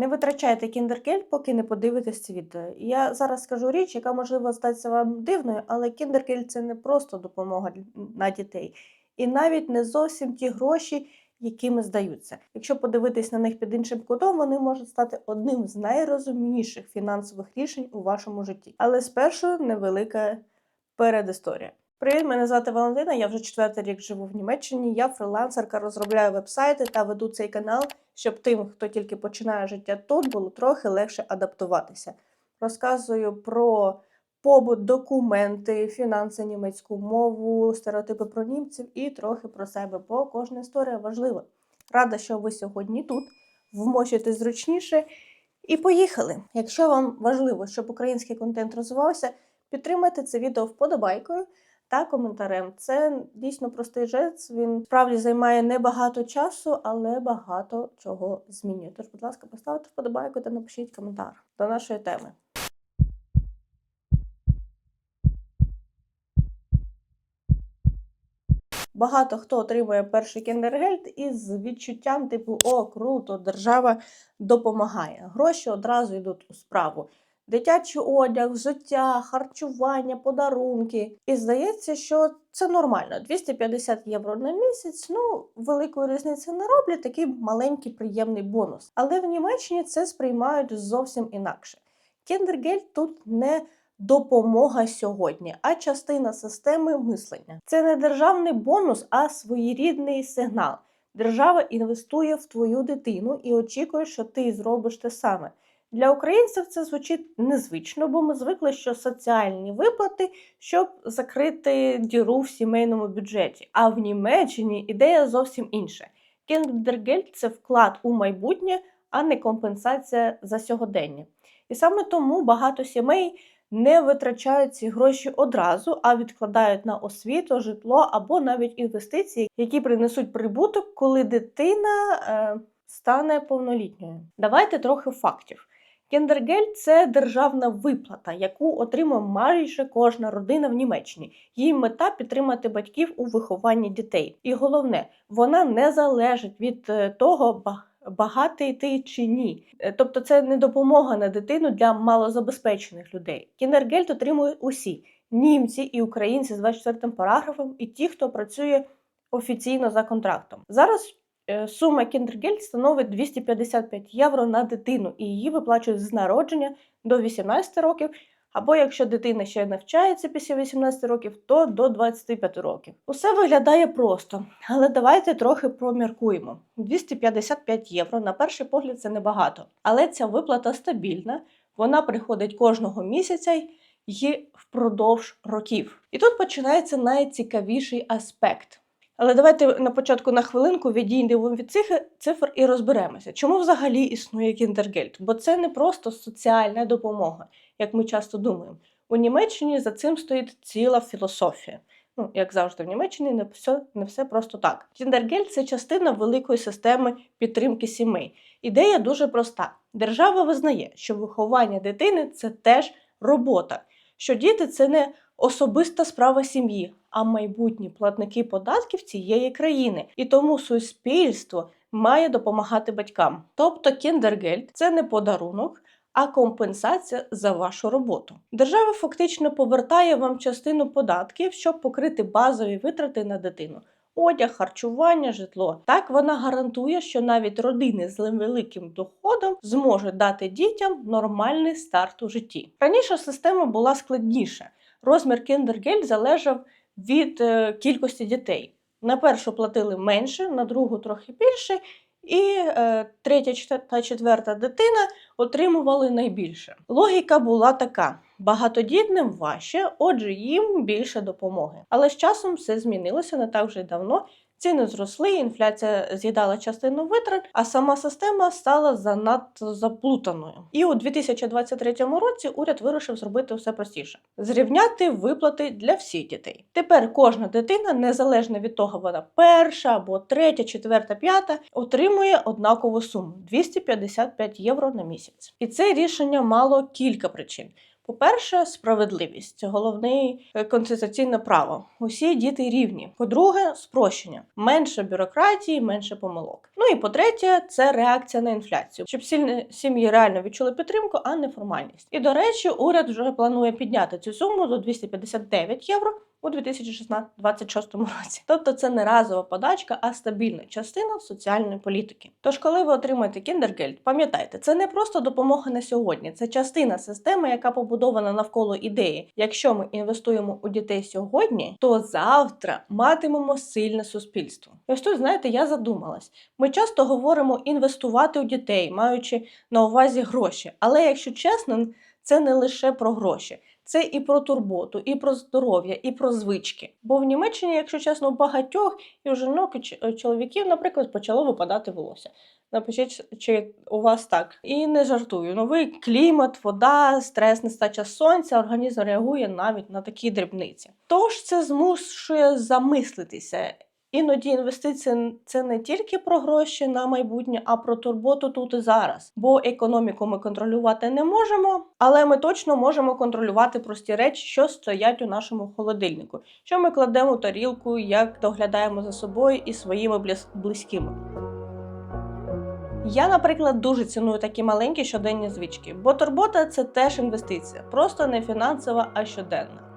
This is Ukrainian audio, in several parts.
Не витрачайте кіндергель, поки не подивитесь це відео. Я зараз скажу річ, яка можливо здасться вам дивною, але кіндергель це не просто допомога на дітей, і навіть не зовсім ті гроші, якими здаються. Якщо подивитись на них під іншим кутом, вони можуть стати одним з найрозумніших фінансових рішень у вашому житті. Але спершу невелика передісторія. Привіт, мене звати Валентина. Я вже четвертий рік живу в Німеччині. Я фрилансерка, розробляю вебсайти та веду цей канал, щоб тим, хто тільки починає життя тут, було трохи легше адаптуватися. Розказую про побут, документи, фінанси, німецьку мову, стереотипи про німців і трохи про себе, бо кожна історія важлива. Рада, що ви сьогодні тут. Вмочитесь зручніше. І поїхали! Якщо вам важливо, щоб український контент розвивався, підтримайте це відео вподобайкою та коментарем. Це дійсно простий жест. Він справді займає небагато часу, але багато чого змінює. Тож, будь ласка, поставте вподобайку та напишіть коментар до нашої теми. Багато хто отримує перший кіндергельд із відчуттям типу О, круто, держава допомагає. Гроші одразу йдуть у справу. Дитячий одяг, взуття, харчування, подарунки. І здається, що це нормально. 250 євро на місяць. Ну, великої різниці не роблять, такий маленький приємний бонус. Але в Німеччині це сприймають зовсім інакше. Кіндергельд тут не допомога сьогодні, а частина системи мислення. Це не державний бонус, а своєрідний сигнал. Держава інвестує в твою дитину і очікує, що ти зробиш те саме. Для українців це звучить незвично, бо ми звикли, що соціальні виплати, щоб закрити діру в сімейному бюджеті. А в Німеччині ідея зовсім інша. Кіндергельд – це вклад у майбутнє, а не компенсація за сьогодення. І саме тому багато сімей не витрачають ці гроші одразу, а відкладають на освіту, житло або навіть інвестиції, які принесуть прибуток, коли дитина е, стане повнолітньою. Давайте трохи фактів. Кіндергель це державна виплата, яку отримує майже кожна родина в Німеччині. Її мета підтримати батьків у вихованні дітей. І головне, вона не залежить від е, того, багатий ти чи ні. Е, Тобто це не допомога на дитину для малозабезпечених людей. Кіндергельд отримують усі німці і українці з 24 параграфом, і ті, хто працює офіційно за контрактом. Зараз сума Кіндергельд становить 255 євро на дитину, і її виплачують з народження до 18 років. Або якщо дитина ще навчається після 18 років, то до 25 років. Усе виглядає просто, але давайте трохи проміркуємо. 255 євро на перший погляд це небагато, але ця виплата стабільна, вона приходить кожного місяця і впродовж років. І тут починається найцікавіший аспект. Але давайте на початку на хвилинку відійдемо від цих цифр і розберемося, чому взагалі існує кіндергельд. Бо це не просто соціальна допомога, як ми часто думаємо. У Німеччині за цим стоїть ціла філософія. Ну, як завжди, в Німеччині не все, не все просто так. Кіндергельд – це частина великої системи підтримки сімей. Ідея дуже проста: держава визнає, що виховання дитини це теж робота, що діти це не особиста справа сім'ї, а майбутні платники податків цієї країни. І тому суспільство має допомагати батькам. Тобто кіндергельд – це не подарунок, а компенсація за вашу роботу. Держава фактично повертає вам частину податків, щоб покрити базові витрати на дитину. Одяг, харчування, житло. Так вона гарантує, що навіть родини з великим доходом зможуть дати дітям нормальний старт у житті. Раніше система була складніша. Розмір кіндергель залежав від е, кількості дітей. На першу платили менше, на другу трохи більше, і е, третя та четверта дитина отримували найбільше. Логіка була така: багатодітним важче, отже, їм більше допомоги. Але з часом все змінилося не так вже давно. Ціни зросли, інфляція з'їдала частину витрат, а сама система стала занадто заплутаною. І у 2023 році уряд вирішив зробити все простіше: зрівняти виплати для всіх дітей. Тепер кожна дитина, незалежно від того, вона перша або третя, четверта, п'ята, отримує однакову суму 255 євро на місяць. І це рішення мало кілька причин. По-перше, справедливість головний конституційне право. Усі діти рівні. По-друге, спрощення, менше бюрократії, менше помилок. Ну і по-третє, це реакція на інфляцію, щоб сім'ї реально відчули підтримку, а не формальність. І до речі, уряд вже планує підняти цю суму до 259 євро у 2026 році. Тобто це не разова подачка, а стабільна частина соціальної політики. Тож, коли ви отримаєте кіндергельд, пам'ятайте, це не просто допомога на сьогодні, це частина системи, яка побудована навколо ідеї. Якщо ми інвестуємо у дітей сьогодні, то завтра матимемо сильне суспільство. І ось тут, знаєте, я задумалась. Ми часто говоримо інвестувати у дітей, маючи на увазі гроші. Але якщо чесно, це не лише про гроші. Це і про турботу, і про здоров'я, і про звички. Бо в Німеччині, якщо чесно, багатьох і у жінок, і е, чоловіків, наприклад, почало випадати волосся. Напишіть, чи у вас так. І не жартую. Новий клімат, вода, стрес, нестача сонця, організм реагує навіть на такі дрібниці. Тож це змушує замислитися. Іноді інвестиції це не тільки про гроші на майбутнє, а про турботу тут і зараз. Бо економіку ми контролювати не можемо, але ми точно можемо контролювати прості речі, що стоять у нашому холодильнику, що ми кладемо в тарілку, як доглядаємо за собою і своїми близькими. Я, наприклад, дуже ціную такі маленькі щоденні звички, бо турбота це теж інвестиція, просто не фінансова, а щоденна.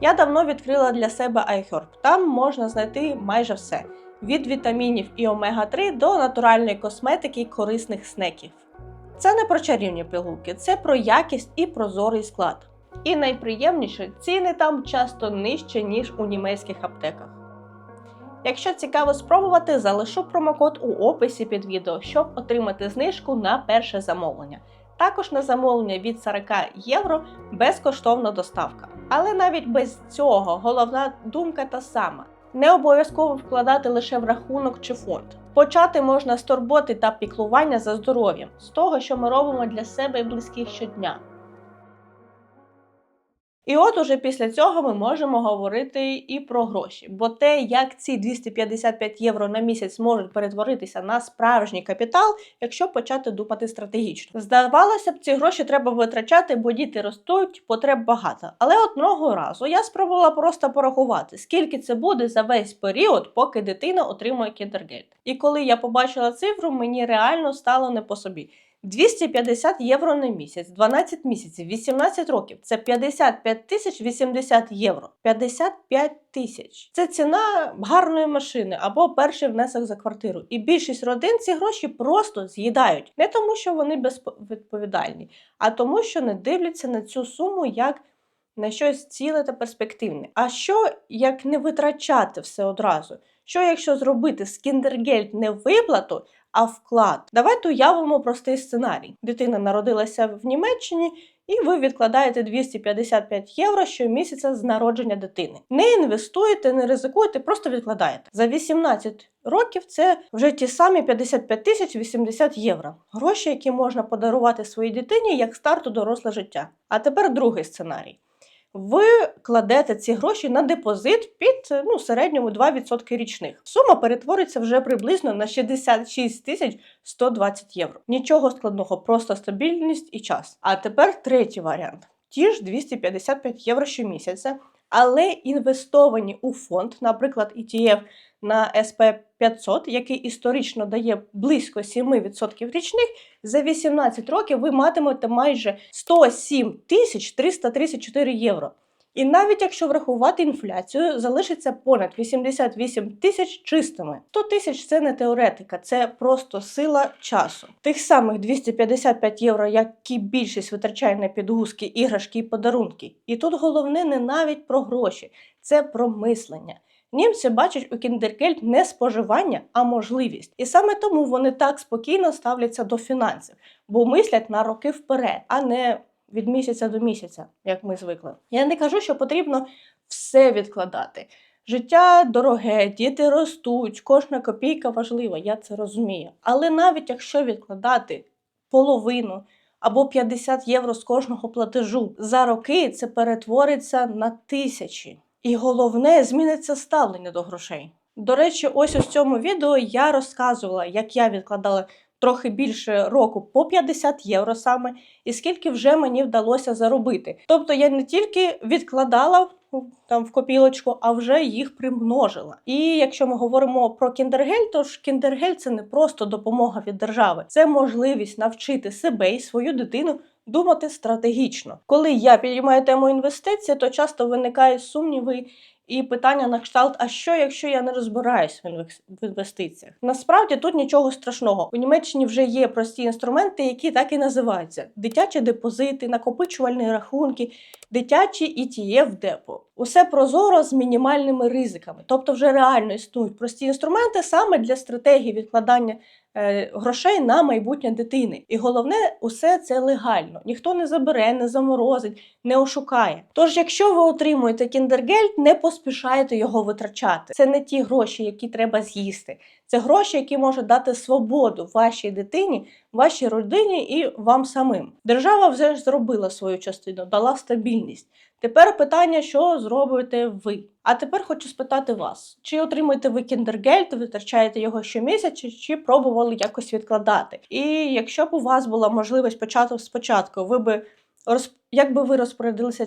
Я давно відкрила для себе iHerb. Там можна знайти майже все: від вітамінів і омега-3 до натуральної косметики і корисних снеків. Це не про чарівні пігулки, це про якість і прозорий склад. І найприємніше, ціни там часто нижче, ніж у німецьких аптеках. Якщо цікаво спробувати, залишу промокод у описі під відео, щоб отримати знижку на перше замовлення. Також на замовлення від 40 євро безкоштовна доставка. Але навіть без цього головна думка та сама: не обов'язково вкладати лише в рахунок чи фонд. Почати можна з турботи та піклування за здоров'ям, з того, що ми робимо для себе і близьких щодня. І от уже після цього ми можемо говорити і про гроші, бо те, як ці 255 євро на місяць можуть перетворитися на справжній капітал, якщо почати думати стратегічно. Здавалося б, ці гроші треба витрачати, бо діти ростуть, потреб багато. Але одного разу я спробувала просто порахувати, скільки це буде за весь період, поки дитина отримує кіндергельд. І коли я побачила цифру, мені реально стало не по собі. 250 євро на місяць, 12 місяців, 18 років. Це 55 тисяч 80 євро. 55 тисяч. Це ціна гарної машини або перший внесок за квартиру. І більшість родин ці гроші просто з'їдають. Не тому, що вони безвідповідальні, а тому, що не дивляться на цю суму як на щось ціле та перспективне. А що як не витрачати все одразу? Що якщо зробити з кіндергельд не виплату, а вклад? Давайте уявимо простий сценарій. Дитина народилася в Німеччині, і ви відкладаєте 255 євро щомісяця з народження дитини. Не інвестуєте, не ризикуєте, просто відкладаєте. За 18 років це вже ті самі 55 тисяч 80 євро. Гроші, які можна подарувати своїй дитині як старт у доросле життя. А тепер другий сценарій. Ви кладете ці гроші на депозит під ну, середньому 2% річних. Сума перетвориться вже приблизно на 66 тисяч 120 євро. Нічого складного, просто стабільність і час. А тепер третій варіант: ті ж 255 євро щомісяця, але інвестовані у фонд, наприклад, ETF на SP 500, який історично дає близько 7% річних, за 18 років ви матимете майже 107 тисяч 334 євро. І навіть якщо врахувати інфляцію, залишиться понад 88 тисяч чистими. 100 тисяч це не теоретика, це просто сила часу. Тих самих 255 євро, які більшість витрачає на підгузки, іграшки і подарунки. І тут головне не навіть про гроші, це про мислення. Німці бачать у кіндергельд не споживання, а можливість. І саме тому вони так спокійно ставляться до фінансів, бо мислять на роки вперед, а не від місяця до місяця, як ми звикли. Я не кажу, що потрібно все відкладати. Життя дороге, діти ростуть, кожна копійка важлива, я це розумію. Але навіть якщо відкладати половину або 50 євро з кожного платежу за роки, це перетвориться на тисячі. І головне, зміниться ставлення до грошей. До речі, ось у цьому відео я розказувала, як я відкладала трохи більше року по 50 євро саме, і скільки вже мені вдалося заробити. Тобто я не тільки відкладала там в копілочку, а вже їх примножила. І якщо ми говоримо про кіндергель, то ж кіндергель це не просто допомога від держави, це можливість навчити себе і свою дитину. Думати стратегічно. Коли я підіймаю тему інвестицій, то часто виникають сумніви і питання на кшталт: а що, якщо я не розбираюсь в інвес- в інвестиціях? Насправді тут нічого страшного. У Німеччині вже є прості інструменти, які так і називаються: дитячі депозити, накопичувальні рахунки, дитячі ETF депо. Усе прозоро з мінімальними ризиками. Тобто, вже реально існують прості інструменти саме для стратегії відкладання е, грошей на майбутнє дитини. І головне, усе це легально. Ніхто не забере, не заморозить, не ошукає. Тож, якщо ви отримуєте кіндергельд, не поспішайте його витрачати. Це не ті гроші, які треба з'їсти. Це гроші, які можуть дати свободу вашій дитині, вашій родині і вам самим. Держава вже зробила свою частину, дала стабільність. Тепер питання, що зробите ви? А тепер хочу спитати вас: чи отримуєте ви кіндергельд, витрачаєте його щомісяця, чи пробували якось відкладати? І якщо б у вас була можливість почати спочатку, ви би. Як би ви розпорядилися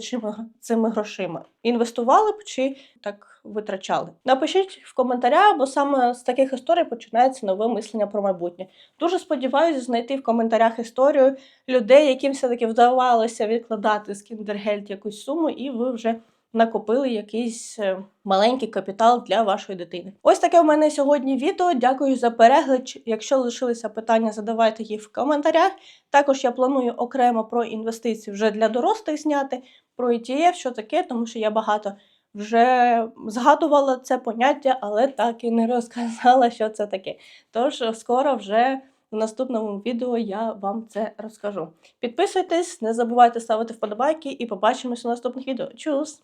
цими грошима? Інвестували б чи так витрачали? Напишіть в коментарях, бо саме з таких історій починається нове мислення про майбутнє. Дуже сподіваюся знайти в коментарях історію людей, яким все-таки вдавалося відкладати з кіндергельд якусь суму, і ви вже накопили якийсь е, маленький капітал для вашої дитини. Ось таке в мене сьогодні відео. Дякую за перегляд. Якщо лишилися питання, задавайте їх в коментарях. Також я планую окремо про інвестиції вже для дорослих зняти, про ETF, що таке, тому що я багато вже згадувала це поняття, але так і не розказала, що це таке. Тож скоро вже в наступному відео я вам це розкажу. Підписуйтесь, не забувайте ставити вподобайки і побачимось у наступних відео. Чус!